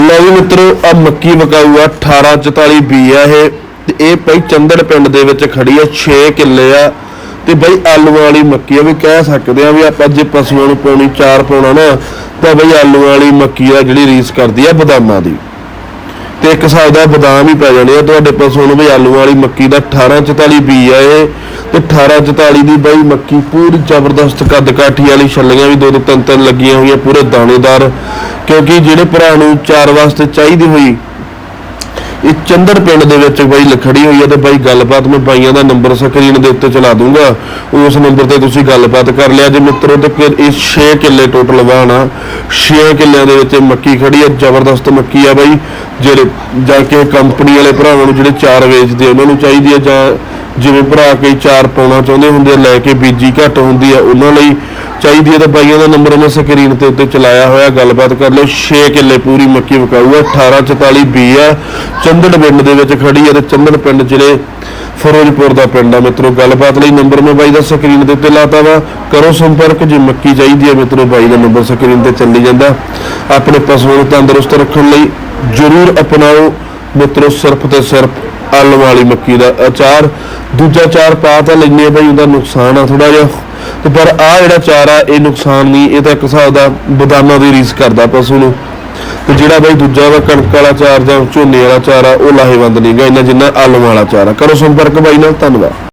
ਲਓ ਵੀ ਮਿੱਤਰੋ ਆ ਮੱਕੀ ਵਕਾਊ ਆ 1844 ਬੀ ਆ ਇਹ। ਤੇ ਇਹ ਭਾਈ ਚੰਦੜ ਪਿੰਡ ਦੇ ਵਿੱਚ ਖੜੀ ਆ 6 ਕਿੱਲੇ ਆ। ਤੇ ਬਈ ਆਲੂਆਂ ਵਾਲੀ ਮੱਕੀ ਆ, ਵੀ ਕਹਿ ਸਕਦੇ ਆ ਵੀ ਆਪਾਂ ਜੇ ਪਸ਼ੂਆਂ ਨੂੰ ਪਾਉਣੀ, ਚਾਰ ਪਾਉਣਾ ਨਾ, ਤਾਂ ਬਈ ਆਲੂਆਂ ਵਾਲੀ ਮੱਕੀ ਆ ਜਿਹੜੀ ਰੀਸ ਕਰਦੀ ਆ ਬਦਾਮਾਂ ਦੀ। ਤੇ ਇੱਕ ਹਿਸਾਬ ਦਾ ਬਦਾਮ ਹੀ ਪੈ ਜਾਣੇ ਆ, ਤੁਹਾਡੇ ਪਸ਼ੂ ਨੂੰ ਵੀ ਆਲੂਆਂ ਵਾਲੀ ਮੱਕੀ ਦਾ 1844 ਬੀ ਆ ਇਹ। ਤੇ 1844 ਦੀ ਬਾਈ ਮੱਕੀ ਪੂਰੀ ਜ਼ਬਰਦਸਤ ਕੱਦ ਕਾਠੀ ਵਾਲੀ ਛੱਲੀਆਂ ਵੀ ਦੋ ਦੋ ਤਿੰਨ ਤਿੰਨ ਲੱਗੀਆਂ ਹੋਈਆਂ, ਪੂਰੇ ਦਾਣੇਦਾਰ। ਕਿਉਂਕਿ ਜਿਹੜੇ ਭਰਾ ਨੂੰ ਚਾਰ ਵਾਸਤੇ ਚਾਹੀਦੀ ਹੋਈ ਇਹ ਚੰਦਰ ਪਿੰਡ ਦੇ ਵਿੱਚ ਬਾਈ ਲਖੜੀ ਹੋਈ ਹੈ ਤੇ ਬਾਈ ਗੱਲਬਾਤ ਮੈਂ ਬਾਈਆਂ ਦਾ ਨੰਬਰ ਸਕਰੀਨ ਦੇ ਉੱਤੇ ਚਲਾ ਦੂੰਗਾ। ਉਸ ਨੰਬਰ ਤੇ ਤੁਸੀਂ ਗੱਲਬਾਤ ਕਰ ਲਿਆ। ਜੇ ਮਿੱਤਰੋ ਤੇ ਇਹ 6 ਕਿੱਲੇ ਟੋਟਲ ਵਾਹਣਾ 6 ਕਿੱਲਿਆਂ ਦੇ ਵਿੱਚ ਇਹ ਮੱਕੀ ਖੜੀ ਹੈ। ਜ਼ਬਰਦਸਤ ਮੱਕੀ ਆ ਬਾਈ। ਜਿਹੜੇ ਜਾ ਕੇ ਕੰਪਨੀ ਵਾਲੇ ਭਰਾਵਾਂ ਨੂੰ ਜਿਹੜੇ ਚਾਰ ਵੇਚਦੇ ਉਹਨਾਂ ਨੂੰ ਚਾਹੀਦੀ ਹੈ ਜਾਂ ਜਿਵੇਂ ਭਰਾ ਕਈ ਚਾਰ ਪਾਉਣਾ ਚਾਹੁੰਦੇ ਹੁੰਦੇ ਆ, ਲੈ ਕੇ ਬੀਜੀ ਘੱਟ ਹੁੰਦੀ ਹੈ ਉਹਨਾਂ ਲਈ ਚਾਹੀਦੀ ਹੈ ਤਾਂ ਬਾਈਆਂ ਦਾ ਨੰਬਰ ਮੈਂ ਸਕਰੀਨ ਤੇ ਉੱਤੇ ਚਲਾਇਆ ਹੋਇਆ, ਗੱਲਬਾਤ ਕਰ ਲਓ। 6 ਕਿੱਲੇ ਪੂਰੀ ਮੱਕੀ ਵਿਕਾਊ ਆ 1844 ਬੀ ਆ ਚੰਦੜ ਪਿੰਡ ਦੇ ਵਿੱਚ ਖੜੀ ਹੈ ਤੇ ਚੰਦੜ ਪਿੰਡ ਜ਼ਿਲ੍ਹੇ ਫਿਰੋਜ਼ਪੁਰ ਦਾ ਪਿੰਡ ਆ ਮਿੱਤਰੋ, ਗੱਲਬਾਤ ਲਈ ਨੰਬਰ ਮੈਂ ਬਾਈ ਦਾ ਸਕਰੀਨ ਦੇ ਉੱਤੇ ਲਾਤਾ ਵਾ। ਕਰੋ ਸੰਪਰਕ, ਜੇ ਮੱਕੀ ਚਾਹੀਦੀ ਹੈ ਮਿੱਤਰੋ, ਬਾਈ ਦਾ ਨੰਬਰ ਸਕਰੀਨ ਤੇ ਚੱਲੀ ਜਾਂਦਾ। ਆਪਣੇ ਪਸ਼ੂਆਂ ਨੂੰ ਤੰਦਰੁਸਤ ਰੱਖਣ ਲਈ ਜ਼ਰੂਰ ਅਪਣਾਓ। ਮਿੱਤਰੋ, ਸਿਰਫ ਤੇ ਸਿਰਫ ਆਲੂ ਵਾਲੀ ਮੱਕੀ ਦਾ ਅਚਾਰ। ਦੂਜਾ ਚਾਰ ਪਾ ਤਾਂ ਲੈਨੇ ਆ ਬਾਈ, ਉਹਦਾ ਨੁਕਸਾਨ ਆ ਥੋੜਾ ਜਿਹਾ। ਤੇ ਪਰ ਆ ਜਿਹੜਾ ਚਾਰ ਆ, ਇਹ ਨੁਕਸਾਨ ਨਹੀਂ, ਇਹ ਤਾਂ ਇੱਕ ਹਿਸਾਬ ਦਾ ਬਦਾਮਾਂ ਦੀ ਰੀਸ ਕਰਦਾ ਪਸ਼ੂ ਨੂੰ। ਤੇ ਜਿਹੜਾ ਬਾਈ ਦੂਜਾ ਵਾ, ਕਣਕ ਵਾਲਾ ਚਾਰ ਜਾਂ ਝੋਨੇ ਵਾਲਾ ਚਾਰ ਆ, ਉਹ ਲਾਹੇਵੰਦ ਨਹੀਂਗਾ, ਇੰਨਾ ਜਿੰਨਾ ਆਲੂ ਵਾਲਾ ਚਾਰ ਆ। ਕਰੋ ਸੰਪਰਕ ਬਾਈ ਨਾਲ, ਧੰਨਵਾਦ।